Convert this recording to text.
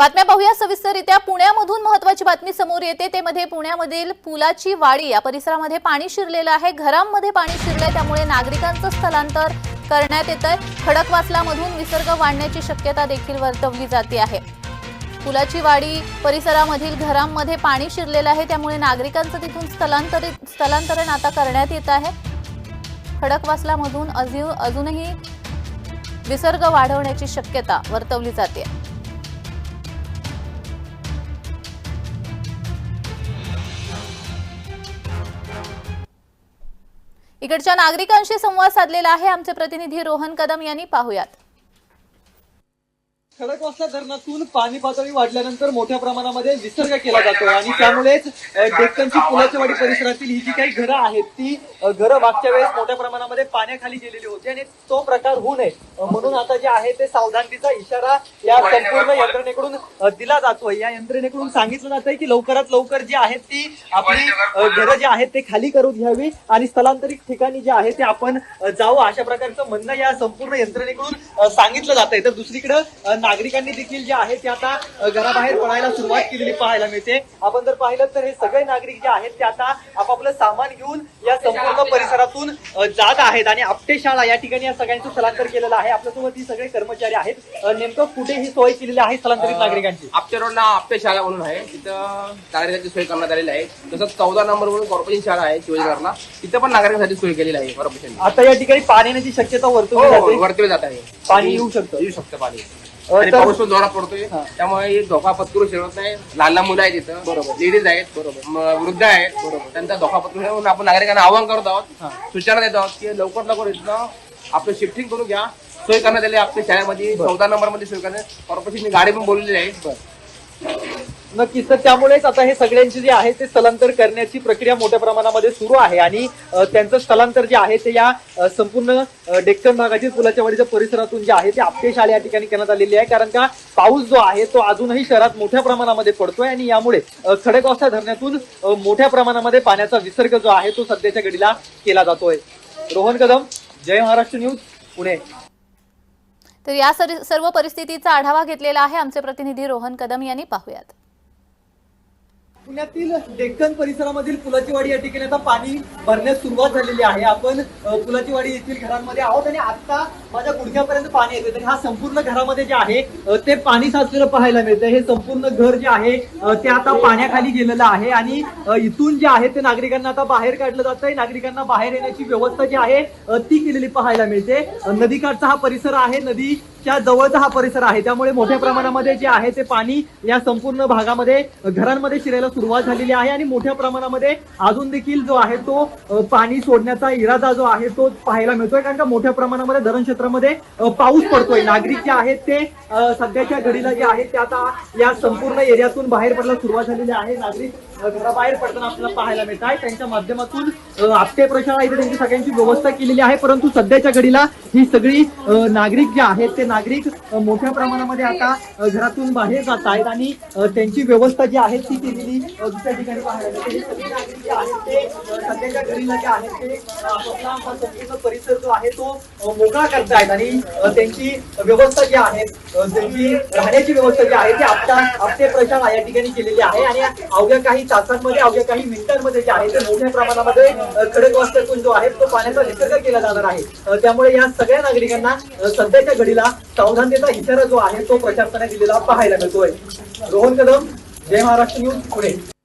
बातम्या पाहूया सविस्तररित्या. पुण्यामधून महत्वाची बातमी समोर येते. ते मध्ये पुण्यामधील पुलाची वाडी या परिसरामध्ये पाणी शिरलेलं आहे. घरांमध्ये पाणी शिरलंय. त्यामुळे नागरिकांचं स्थलांतर करण्यात येत आहे खडकवासलामधून विसर्ग वाढण्याची शक्यता देखील वर्तवली जाते आहे. पुलाची वाडी परिसरामधील घरांमध्ये पाणी शिरलेलं आहे. त्यामुळे नागरिकांचं तिथून स्थलांतरित स्थलांतरण आता करण्यात येत आहे. खडकवासलामधून अजून अजूनही विसर्ग वाढवण्याची शक्यता वर्तवली जाते. इकडच्या नागरिकांशी संवाद साधलेला आहे आमचे प्रतिनिधी रोहन कदम यांनी. पाहुयात. खडकवासला धरणातून पाणी पातळी वाढल्यानंतर मोठ्या प्रमाणामध्ये विसर्ग केला जातो आणि त्यामुळेच डेक्कनची पुलाचेवाडी परिसरातील ही जी काही घरं आहेत ती घरं मागच्या वेळेस मोठ्या प्रमाणामध्ये पाण्याखाली गेलेली होती आणि तो प्रकार होऊ नये. म्हणून आता जे आहे ते सावधानतेचा इशारा या संपूर्ण यंत्रणेकडून दिला जातोय. या यंत्रणेकडून सांगितलं जातंय की लवकरात लवकर जी आहेत ती आपली घरं जी आहेत ते खाली करून घ्यावी आणि स्थलांतरित ठिकाणी जे आहे ते आपण जाऊ अशा प्रकारचं म्हणणं या संपूर्ण यंत्रणेकडून सांगितलं जात आहे तर दुसरीकडे नागरिकांनी देखील जे आहे ते आता घराबाहेर पडायला सुरुवात केलेली पाहायला मिळते. आपण जर पाहिलं तर हे सगळे नागरिक जे आहेत ते आता आपापलं सामान घेऊन या संपूर्ण परिसरातून जात आहेत आणि आपटे शाळा या ठिकाणी या सगळ्यांचं स्थलांतर केलेलं आहे. आपल्यासोबत ही सगळे कर्मचारी आहेत. अ, नेमकं कुठे ही सोय केलेली आहे स्थलांतरित नागरिकांची? आपटे रोडला आपटे शाळा म्हणून आहे. तिथं नागरिकांची सोय करण्यात आलेली आहे. तसंच चौदा नंबर म्हणून कॉर्पोरेशन शाळा आहे शिवाजीनगरला. तिथं पण नागरिकांसाठी सोय केलेली आहे कॉर्पोरेशन आता या ठिकाणी पाणी येण्याची शक्यता वर्तवली जाते. वरती जात आहे. पाणी येऊ शकतं. येऊ शकतं पाणी. अ, आणि तर- पाऊस पण जोरात पडतोय. हा. त्यामुळे हे धोका पत्करू शिरत नाही. लहान लहान मुलं आहेत तिथं. बरोबर. लेडीज आहेत. बरोबर. वृद्ध आहेत. बरोबर. त्यांचा धोका पत्करू म्हणून आपण नागरिकांना आवाहन करत हा. आहोत सूचना देत आहोत की लवकर लवकर इथं आपलं शिफ्टिंग करून घ्या. सोय करण्यात आली आपल्या शाळेमध्ये. चौदा नंबरमध्ये सोय करण्यात कॉर्पोरेशनची गाडी पण बोललेली आहे. नक्कीच तर त्यामुळेच आता हे सगळ्यांचे जे आहे ते स्थलांतर करण्याची प्रक्रिया मोठ्या प्रमाणामध्ये सुरू आहे. आणि त्यांचं स्थलांतर जे आहे ते या संपूर्ण डेक्कन भागातील पुलाच्या वाडीच्या परिसरातून जे आहे ते आपटे शाळे या ठिकाणी करण्यात आलेली आहे. कारण का पाऊस जो आहे तो अजूनही शहरात मोठ्या प्रमाणामध्ये पडतोय आणि यामुळे धरणातून अ, मोठ्या प्रमाणामध्ये पाण्याचा विसर्ग जो आहे तो सध्याच्या घडीला केला जातोय. रोहन कदम जय महाराष्ट्र न्यूज पुणे. तर या सर्व परिस्थितीचा आढावा घेतलेला आहे आमचे प्रतिनिधी रोहन कदम यांनी. पाहूयात. पुण्यातील डेक्कन परिसरामधील पुलाची वाडी या ठिकाणी आता पाणी भरण्यास सुरुवात झालेली आहे. आपण अ, पुलाची वाडी येथील घरांमध्ये आहोत आणि आता माझ्या गुडघ्यापर्यंत पाणी येते तर हा संपूर्ण घरामध्ये जे आहे ते पाणी साचलेलं पाहायला मिळतं हे संपूर्ण घर जे आहे ते आता पाण्याखाली गेलेलं आहे आणि इथून जे आहे ते नागरिकांना आता बाहेर काढलं जात आहे नागरिकांना बाहेर येण्याची व्यवस्था जी आहे ती केलेली पाहायला मिळते. नदीकाठचा हा परिसर आहे नदीच्या जवळचा हा परिसर आहे. त्यामुळे मोठ्या प्रमाणामध्ये जे आहे ते पाणी या संपूर्ण भागामध्ये घरांमध्ये शिरायला सुरुवात झालेली आहे आणि मोठ्या प्रमाणामध्ये अजून देखील जो आहे तो पाणी सोडण्याचा इरादा जो आहे तो पाहायला मिळतोय. कारण का मोठ्या प्रमाणामध्ये धरण क्षेत्रामध्ये पाऊस पडतोय. नागरिक जे आहेत ते सध्याच्या घडीला जे आहेत ते आता या संपूर्ण एरियातून बाहेर पडायला सुरुवात झालेली आहे. नागरिक घराबाहेर पडताना आपल्याला पाहायला मिळत आहे. त्यांच्या माध्यमातून आपटे प्रशाला इथे त्यांची सगळ्यांची व्यवस्था केलेली आहे परंतु सध्याच्या घडीला ही सगळी नागरिक जे आहेत ते नागरिक मोठ्या प्रमाणामध्ये आता घरातून बाहेर जात आहेत आणि त्यांची व्यवस्था जी आहे ती केलेली दुसऱ्या ठिकाणी सध्याच्या घडीला जे आहे ते संपूर्ण परिसर जो आहे तो मोकळा मोकळा करतायत आणि त्यांची व्यवस्था जी आहे त्यांची राहण्याची व्यवस्था जी आहे ती आपटा आपटे प्रशाला या ठिकाणी केलेली आहे आणि अवघ्या काही तासांमध्ये अवघ्या काही मिनिटांमध्ये जे आहे ते मोठ्या प्रमाणामध्ये अ, खडकवासल्यातून जो आहे तो पाण्याचा निसर्ग केला जाणार आहे. त्यामुळे या सगळ्या नागरिकांना सध्याच्या घडीला सावधानतेचा इशारा जो आहे तो प्रशासनाने दिलेला पाहायला मिळतोय. रोहन कदम जय महाराष्ट्र न्यूज पुणे.